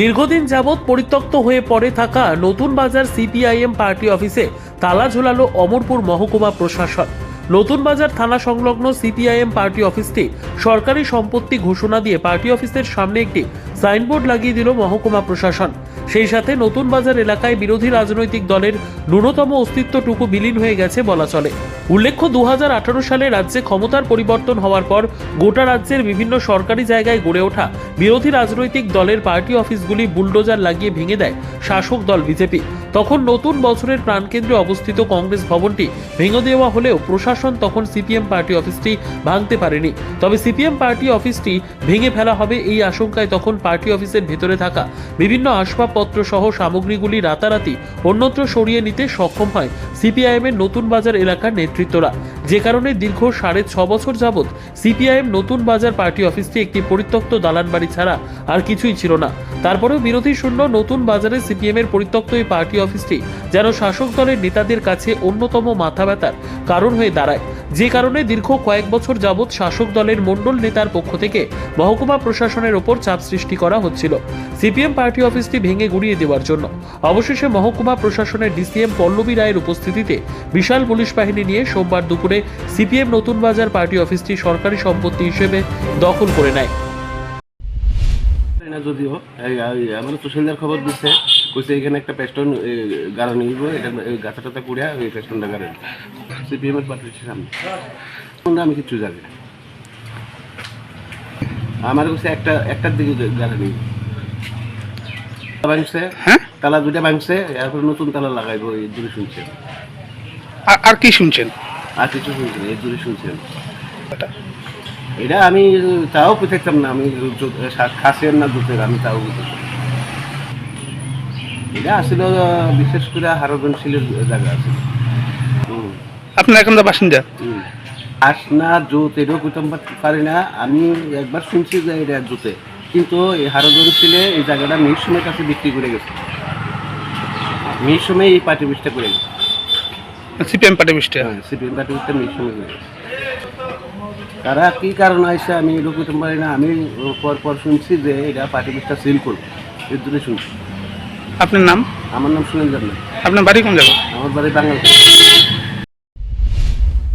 দীর্ঘদিন যাবৎ পরিত্যক্ত হয়ে পড়ে থাকা নতুন বাজার সিপিআইএম পার্টি অফিসে তালা ঝোলালো অমরপুর মহকুমা প্রশাসন। নতুন বাজার থানা সংলগ্ন সিপিআইএম পার্টি অফিসটি সরকারি সম্পত্তি ঘোষণা দিয়ে পার্টি অফিসের সামনে একটি সাইনবোর্ড লাগিয়ে দিল মহকুমা প্রশাসন। সেই সাথে নতুন বাজার এলাকায় বিরোধী রাজনৈতিক দলের ন্যূনতম অস্তিত্বটুকু বিলীন হয়ে গেছে বলা চলে। উল্লেখ্য দু হাজার আঠারো সালে রাজ্যে ক্ষমতার পরিবর্তন হওয়ার পর গোটা রাজ্যের বিভিন্ন সরকারি জায়গায় গড়ে ওঠা বিরোধী রাজনৈতিক দলের পার্টি অফিসগুলি বুলডোজার লাগিয়ে ভেঙে দেয় শাসক দল বিজেপি। তখন নতুন বছরের প্রাণকেন্দ্রে অবস্থিত কংগ্রেস ভবনটি ভেঙে দেওয়া হলেও প্রশাসন তখন সিপিএম পার্টি অফিসটি ভাঙতে পারেনি। তবে সিপিএম পার্টি অফিসটি ভেঙে ফেলা হবে এই আশঙ্কায় তখন পার্টি অফিসের ভেতরে থাকা বিভিন্ন আসবাবপত্র সহ সামগ্রীগুলি রাতারাতি অন্যত্র সরিয়ে নিতে সক্ষম হয়। সিপিআইএম এর নতুন বাজার এলাকার নেতৃত্বরা। যে কারণে দীর্ঘ সাড়ে ছ বছর যাবৎ সিপিআইএম নতুন বাজার পার্টি অফিসটি একটি পরিত্যক্ত দালান বাড়ি ছাড়া আর কিছুই ছিল না। তারপরেও বিরোধী শূন্য নতুন বাজারে সিপিএম এর পরিত্যক্ত এই পার্টি অফিসটি যেন শাসক দলের নেতাদের কাছে অন্যতম মাথা ব্যথার কারণ হয়ে দাঁড়ায়। যে কারণে দীর্ঘ কয়েক বছর যাবৎ শাসক দলের মণ্ডল নেতার পক্ষ থেকে মহকুমা প্রশাসনের ওপর চাপ সৃষ্টি করা হচ্ছিল। সিপিএম পার্টি অফিসটি ভেঙে গুড়িয়ে দেওয়ার জন্য। অবশেষে মহকুমা প্রশাসনের ডিসিএম পল্লবী রায়ের উপস্থিতিতে বিশাল পুলিশ বাহিনী নিয়ে সোমবার দুপুরে সিপিএম নতুন বাজার পার্টি অফিসটি সরকারি সম্পত্তি হিসেবে দখল করে নেয়। যদিও এই এই আমার তহসিলদার খবর দিচ্ছে কইছে এখানে একটা পেস্টন গাড়া নিয়ে যাব এটা গাছা টাতা কুড়িয়া ওই পেস্টনটা গাড়ে সিপিএম এর পার্টির সামনে। আমি কিছু জানি না। আমার কাছে একটা একটার দিকে গাড়া নিয়ে ভাঙছে হ্যাঁ? তালা দুটা ভাঙছে এরপর নতুন তালা লাগাইবো এই দূরে শুনছেন। আর- আর কি শুনছেন? আর কিছু শুনছেন এই দূরে শুনছেন। এটা আমি তাও পেতেছিলাম না আমি খাসের না দুধের আমি তাও বুঝতেছি এটা আসলে বিশেষ করে হারজনশীলের জায়গা আছে। আপনার এখানকার বাসিন্দা। আস না জোত এটাও করতাম পারি না। আমি একবার শুনছি যে এটা জোতে। কিন্তু এই হারজনশীলে এই জায়গাটা মির সময়ের কাছে বিক্রি করে গেছে। মির সময় এই পার্টি বিশটা করে গেছে সিপিএম পার্টি বৃষ্টি হ্যাঁ সিপিএম পার্টি মির সময় করে গেছে তারা কি কারণ আছে আমি করতে পারি না আমি পর পর শুনছি যে এটা পার্টি বিশটা সিল করব। এর জন্য শুনছি। আপনার নাম? আমার নাম সুনীল জানা আপনার বাড়ি কোন জায়গা? আমার বাড়ি বাঙালি